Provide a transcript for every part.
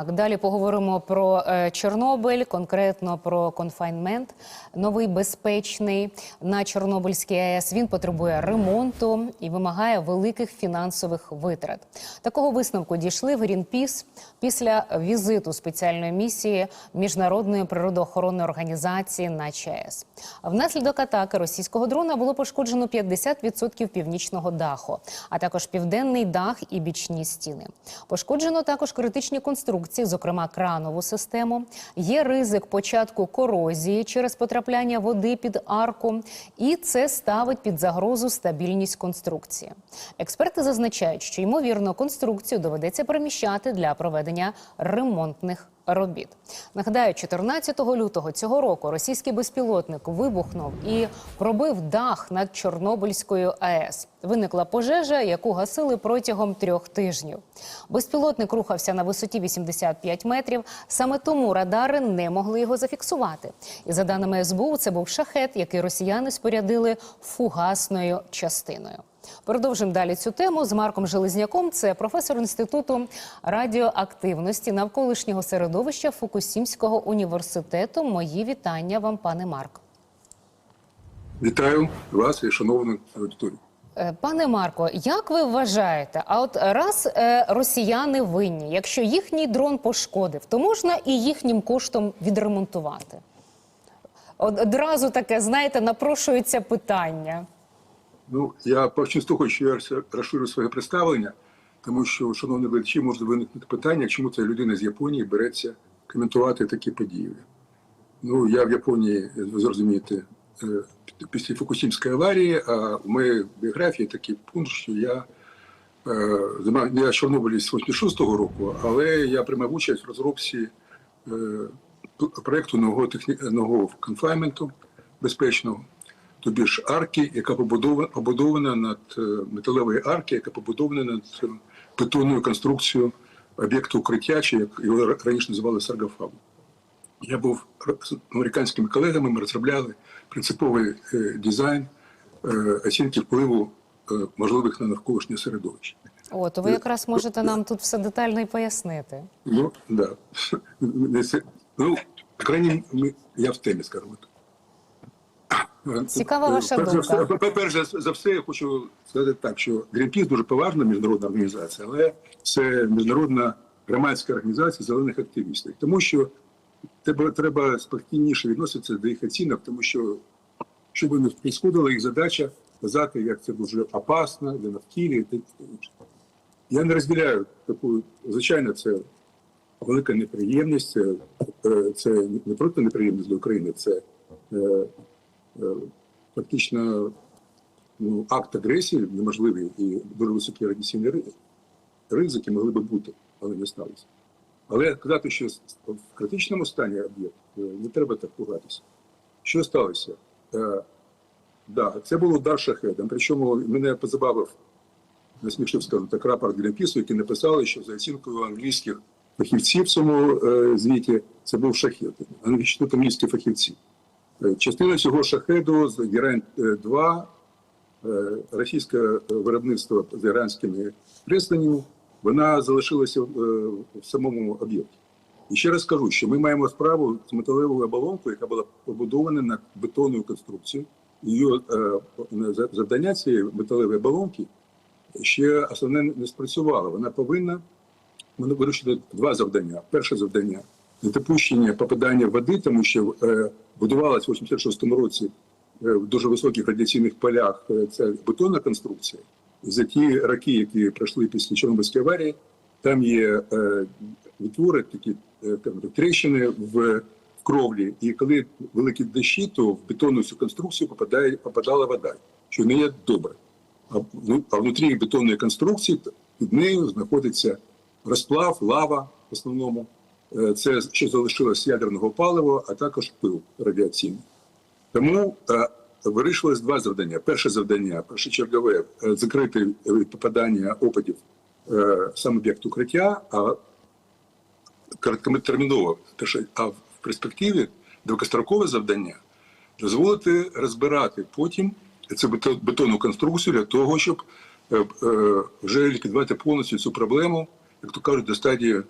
Так, далі поговоримо про е, Чорнобиль, конкретно про конфайнмент, новий безпечний на Чорнобильській АЕС. Він потребує ремонту і вимагає великих фінансових витрат. Такого висновку дійшли в Greenpeace після візиту спеціальної місії міжнародної природоохоронної організації на ЧАЕС. Внаслідок атаки російського дрона було пошкоджено 50% північного даху, а також південний дах і бічні стіни. Пошкоджено також критичні конструкції, зокрема кранову систему. Є ризик початку корозії через потрапляння води під арку, і це ставить під загрозу стабільність конструкції. Експерти зазначають, що ймовірно конструкцію доведеться переміщати для проведення ремонтних робіт. Нагадаю, 14 лютого цього року російський безпілотник вибухнув і пробив дах над Чорнобильською АЕС. Виникла пожежа, яку гасили протягом трьох тижнів. Безпілотник рухався на висоті 85 метрів. Саме тому радари не могли його зафіксувати. І за даними СБУ, це був шахет, який росіяни спорядили фугасною частиною. Продовжимо далі цю тему з Марком Железняком. Це професор інституту радіоактивності навколишнього середовища Фукусімського університету. Мої вітання вам, пане Марк. Вітаю вас і шановну аудиторію. Е, Пане Марко, як ви вважаєте, а от раз е, росіяни винні, якщо їхній дрон пошкодив, то можна і їхнім коштом відремонтувати? От одразу таке, знаєте, напрошується питання. Ну я того, що я розширю своє представлення, тому що, шановні глядачі, може виникнути питання, чому ця людина з Японії береться коментувати такі події. Ну, я в Японії, ви зрозумієте, е, після Фукусімської аварії, а в моїй біографії такий пункт, що я е, я Чорнобилі з 86-го року, але я приймав участь в розробці е, проєкту нового, техні... нового конфайменту безпечного, тобі ж арки, яка побудована, побудована над е, металевої арки, яка побудована над е, бетонною конструкцією об'єкту укриття, чи як його раніше називали саргофагом. Я був з американськими колегами, ми розробляли принциповий е, дизайн оцінки впливу можливих на навколишнє середовище. О, то ви якраз можете нам тут все детально і пояснити. Ну, да. Ну, крайній я в темі, так. Цікава ваша Перш за думка. все- Перш за- за все, я хочу сказати так, що Greenpeace дуже поважна міжнародна організація, але це міжнародна громадська організація зелених активістів. Тому що треба, треба спокійніше відноситися до їх оцінок, тому що щоб не сходили, їх задача казати, як це дуже опасно для навкілля. Я не розділяю таку, звичайно, це велика неприємність, це, е, це не просто неприємність для України, це е, е, фактично ну, акт агресії неможливий і дуже високі ри- ризики могли би бути, але не сталося. Але казати, що в критичному стані об'єкт, е, не треба так пугатися. Що сталося? Е, да, це був удар шахедом. Причому мене позабавив насмішив, скажу так, рапорт Грінпісу, які написали, що за оцінкою англійських фахівців в цьому е, звіті це був шахет. Англійські фахівці. Е, Частина цього шахеду з Герань 2 е, російське виробництво з іранськими пристанями, вона залишилася в, е, самому об'єкті. І ще раз скажу, що ми маємо справу з металевою оболонкою, яка була побудована на бетонну конструкцію. Її е, завдання цієї металевої оболонки ще основне не спрацювало. Вона повинна вирішити два завдання. Перше завдання недопущення попадання води, тому що е, будувалась в 86-му році е, в дуже високих радіаційних полях е, ця бетонна конструкція. За ті роки, які пройшли після Чорнобильської аварії, там є відтвори, такі в, в кровлі. І коли великі дощі, то в бетонну цю конструкцію попадає, попадала вода, що не є добре. А, ну, а внутрі бетонної конструкції під нею знаходиться розплав, лава в основному. Е, Це що залишилось ядерного палива, а також пил радіаційний. Тому е, вирішилось два завдання. Перше завдання, першочергове, е, закрити від попадання опадів сам об'єкт укриття, а короткотерміново, а в перспективі довгострокове завдання дозволити розбирати потім цю бето- бетонну конструкцію для того, щоб вже ліквідувати повністю цю проблему, як то кажуть, до стадії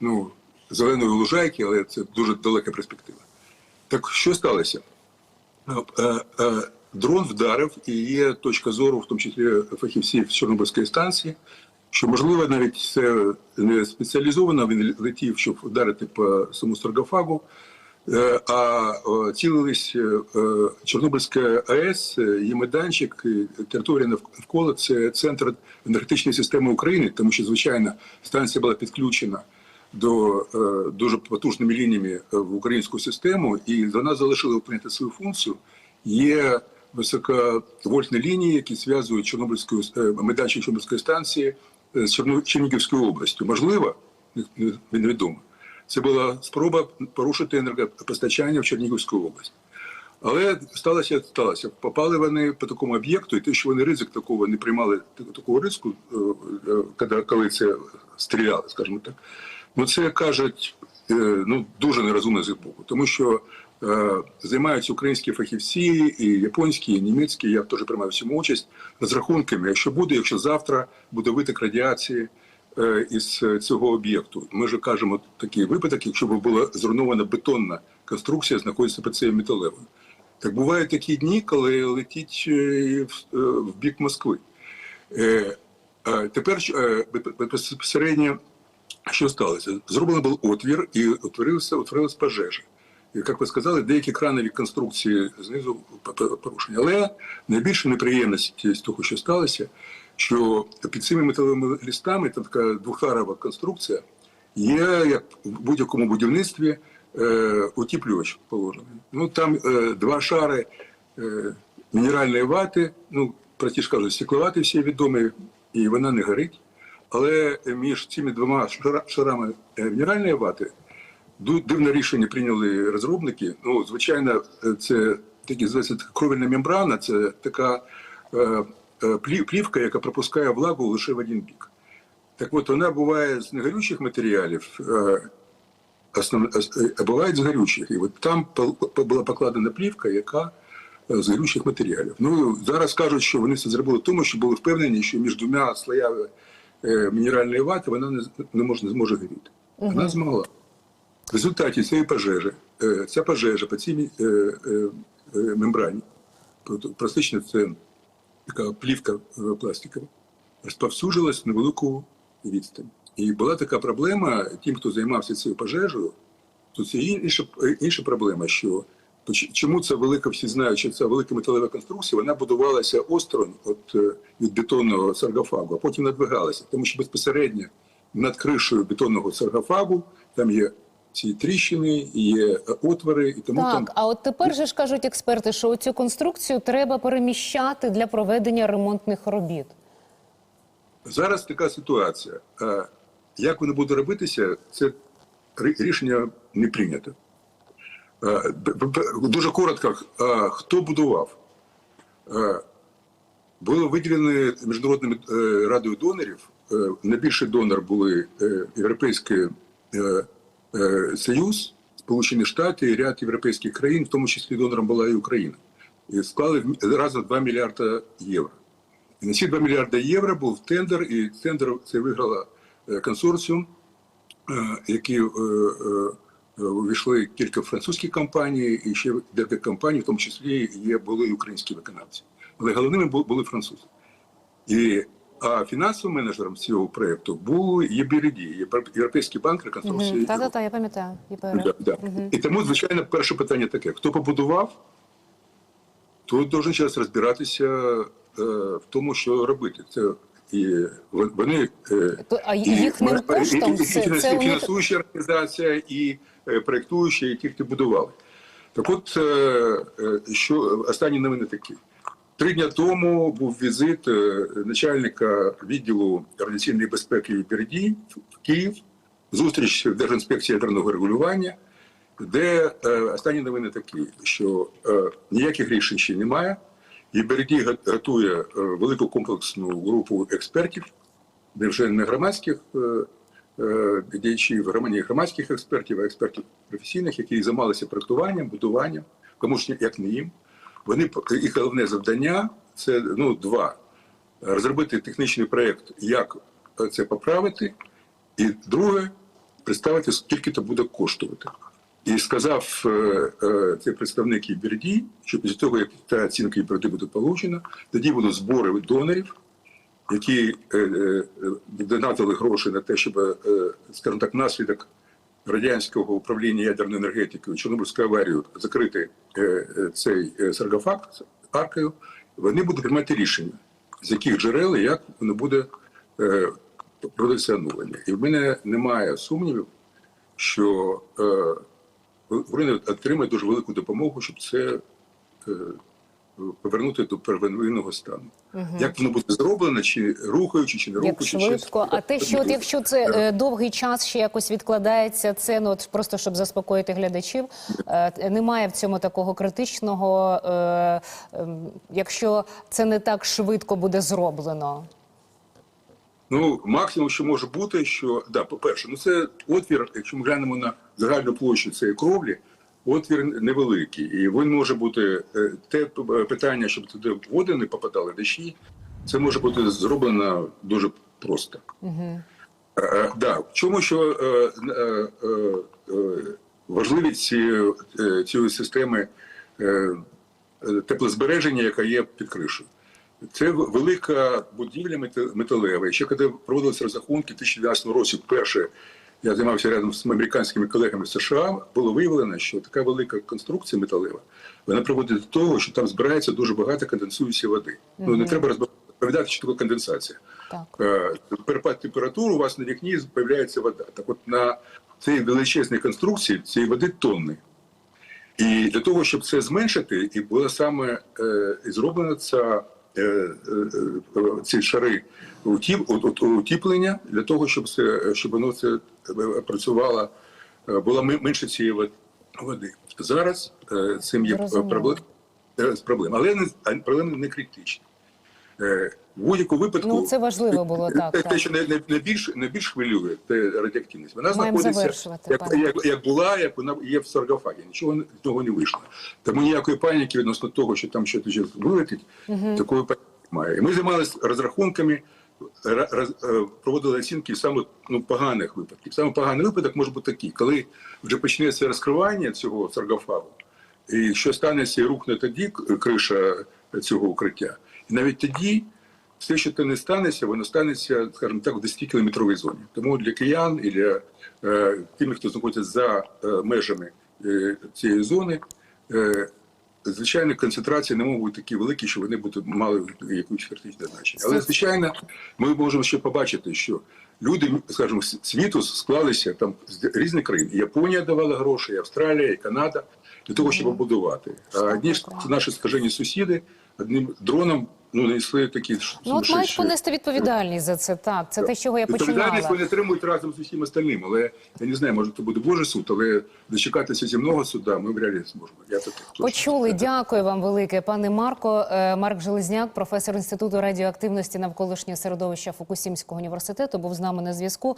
ну, зеленої лужайки, але це дуже далека перспектива. Так що сталося? Е, е, е, Дрон вдарив, і є точка зору, в тому числі фахівців Чорнобильської станції, що можливо навіть це не спеціалізовано, він летів, щоб вдарити по самому саркофагу, Е, а цілились Чорнобильська АЕС, її майданчик, і територія навколо це центр енергетичної системи України, тому що звичайно станція була підключена до е, дуже потужними лініями е, в українську систему, і вона залишила виконувати свою функцію. Є високовольтні лінії, які зв'язують Чорнобильську е, майданчик Чорнобильської станції з Чернігівською областю. Можливо, не- не- невідомо. Це була спроба порушити енергопостачання в Чернігівську область. Але сталося, сталося. Попали вони по такому об'єкту, і те, що вони ризик такого не приймали такого ризику, коли це стріляли, скажімо так. Ну це кажуть е, ну дуже нерозумно з їх боку, тому що е, займаються українські фахівці, і японські, і німецькі. Я теж приймаю в цьому участь розрахунками. Якщо буде, якщо завтра буде виток радіації е, із цього об'єкту, ми ж кажемо такий випадок, якщо б була зруйнована бетонна конструкція, знаходиться під цією металевою. Так бувають такі дні, коли летить е, в, бік Москви. Тепер безпосередньо що сталося? Зроблений був отвір і утворилася, утворилась пожежа. І, як ви сказали, деякі кранові конструкції знизу порушені. Але найбільша неприємність з того, що сталося, що під цими металевими листами та така двохарова конструкція є, як в будь-якому будівництві, е, утіплювач положений. Ну там е, два шари е, мінеральної вати, ну, простіше кажуть, стекловати всі відомі, і вона не горить. Але між цими двома шарами е, мінеральної вати дивне рішення прийняли розробники. Ну, звичайно, е, це такі називається кровельна мембрана, це така е, плі- плівка, яка пропускає влагу лише в один бік. Так от вона буває з негорючих матеріалів, а буває з горючих. І от там була покладена плівка, яка з горючих матеріалів. Ну зараз кажуть, що вони це зробили тому, що були впевнені, що між двома слоями мінеральної вати вона не, не може, не зможе горіти. Вона змогла. В результаті цієї пожежі, е, ця пожежа по цій е, е, е, мембрані, практично це така плівка е, пластикова, розповсюджилась на велику відстань. І була така проблема тим, хто займався цією пожежею, то це інша, інша проблема, що чому це велика, всі знають, що це велика металева конструкція, вона будувалася осторонь от, е, від бетонного саркофагу, а потім надвигалася, тому що безпосередньо над кришею бетонного саркофагу там є ці тріщини, є е, отвори, і тому там Так, а от тепер же ж кажуть експерти, що цю конструкцію треба переміщати для проведення ремонтних робіт. Зараз така ситуація. Е, Як воно буде робитися, це рішення не прийнято. Е, Дуже коротко, е, хто будував? Е, Було виділено Міжнародною радою донорів. Найбільший донор були Європейський Союз, Сполучені Штати і ряд європейських країн, в тому числі донором була і Україна. І склали разом 2 мільярда євро. І на ці 2 мільярди євро був тендер, і тендер це виграла консорціум, е, увійшли кілька французьких компаній і ще декілька компаній, в тому числі є були українські виконавці. Але головними були французи. І а фінансовим менеджером цього проєкту був ЄБРД, Європейський банк реконструкції. Так, так, так, я пам'ятаю. Да. І тому, звичайно, перше питання таке: хто побудував, то должен зараз розбиратися е, в тому, що робити. Це і вони е, А і- їхнім і- коштом і- і це, це них фінансуюча організація, і е, проєктуюча, і ті, хто будували. Так от, е, що останні новини такі. Три дні тому був візит начальника відділу радіаційної безпеки БРД в Київ, зустріч в Держінспекції ядерного регулювання, де останні новини такі, що ніяких рішень ще немає. І БРД готує е, велику комплексну групу експертів, де вже не громадських е, е, діячів, не громадських експертів, а експертів професійних, які займалися проектуванням, будуванням, кому ж як не їм. Вони їх головне завдання це ну два: розробити технічний проєкт, як це поправити, і друге представити, скільки це буде коштувати. І сказав е, е, цей представник Іберді, що після того, як та оцінка Іберді буде получена, тоді будуть збори донорів, які е, донатили гроші на те, щоб, скажімо так, наслідок радянського управління ядерною енергетикою Чорнобильську аварію закрити цей саркофаг аркою, вони будуть приймати рішення, з яких джерел і як воно буде проводитися оновлення. І в мене немає сумнівів, що Україна отримає дуже велику допомогу, щоб це е, повернути до первинного стану. Як воно буде зроблено, чи рухаючи, чи не Як рухаючи, швидко. А те, що от якщо це е, довгий час ще якось відкладається, це ну от просто щоб заспокоїти глядачів. Е, немає в цьому такого критичного, е, ем, якщо це не так швидко буде зроблено. Ну, максимум, що може бути, що да, по-перше, ну це отвір, якщо ми глянемо на загальну площу цієї кровлі, отвір невеликий. І він може бути е, те питання, щоб туди води не попадали, дощі, це може бути зроблено дуже просто. Угу. Е, да, в чому що е, е, е, важливість цієї, цієї системи е, теплозбереження, яка є під кришею. Це велика будівля металева. Ще коли проводилися розрахунки в 2012 році, вперше я займався рядом з американськими колегами США, було виявлено, що така велика конструкція металева вона приводить до того, що там збирається дуже багато конденсуючої води. Ну не треба розповідати, що таке конденсація. Так. Е, перепад температури у вас на вікні з'являється вода. Так от на цій величезній конструкції цієї води тонни. І для того, щоб це зменшити, і було саме е, і зроблено ця, ці шари утіп, от- от- утіплення для того, щоб це щоб воно це е, працювало, е, було менше цієї води. Зараз е, цим є проблема. Але не а проблема не критична. Е, В будь-якому випадку Ну, це важливо було, так, Те, так. те, що не, не, не більш не більш хвилює, це радіоактивність. Вона Маємо знаходиться як, як, як була, як вона є в саркофагі. Нічого з того не вийшло. Тому ніякої паніки відносно того, що там щось вилетить, такої паніки немає. І ми займалися розрахунками, роз- е, проводили оцінки саме ну, поганих випадків. Саме поганий випадок може бути такий, коли вже почнеться розкривання цього саркофагу, і що станеться і рухне тоді криша цього укриття. І навіть тоді все, що це не станеться, воно станеться, скажімо так, в 10-кілометровій зоні. Тому для киян і для е, тих, хто знаходиться за е, межами е, цієї зони, е, звичайно, концентрації не можуть бути такі великі, що вони будуть мали якусь критичне значення. Але звичайно, ми можемо ще побачити, що люди, скажімо, світу склалися там з різних країн. Японія давала гроші, і Австралія, і Канада для того, щоб будувати. А одні ж наші скажені сусіди одним дроном ну несли такі Ну от мають понести відповідальність за це. Так, це те, з чого я Відповідальність починала. вони отримують разом з усім остальним, але я не знаю, може це буде Божий суд, але дочекатися земного суда ми вряд ли зможемо. Я так. Почули, дякую вам велике, пане Марко. Е, Марк Железняк, професор інституту радіоактивності навколишнього середовища Фукусімського університету, був з нами на зв'язку.